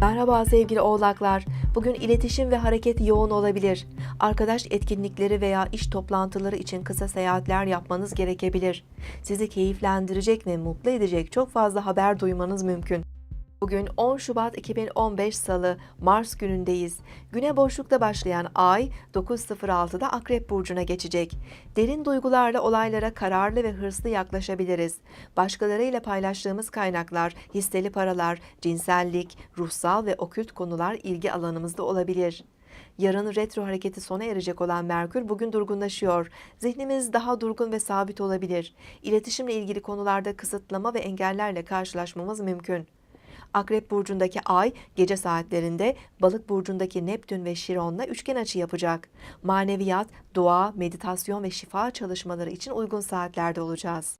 Merhaba sevgili oğlaklar. Bugün iletişim ve hareket yoğun olabilir. Arkadaş etkinlikleri veya iş toplantıları için kısa seyahatler yapmanız gerekebilir. Sizi keyiflendirecek ve mutlu edecek çok fazla haber duymanız mümkün. Bugün 10 Şubat 2015 Salı, Mars günündeyiz. Güne boşlukta başlayan ay 9.06'da Akrep Burcu'na geçecek. Derin duygularla olaylara kararlı ve hırslı yaklaşabiliriz. Başkalarıyla paylaştığımız kaynaklar, hisseli paralar, cinsellik, ruhsal ve okült konular ilgi alanımızda olabilir. Yarın retro hareketi sona erecek olan Merkür bugün durgunlaşıyor. Zihnimiz daha durgun ve sabit olabilir. İletişimle ilgili konularda kısıtlama ve engellerle karşılaşmamız mümkün. Akrep burcundaki Ay gece saatlerinde Balık burcundaki Neptün ve Şiron'la üçgen açı yapacak. Maneviyat, dua, meditasyon ve şifa çalışmaları için uygun saatlerde olacağız.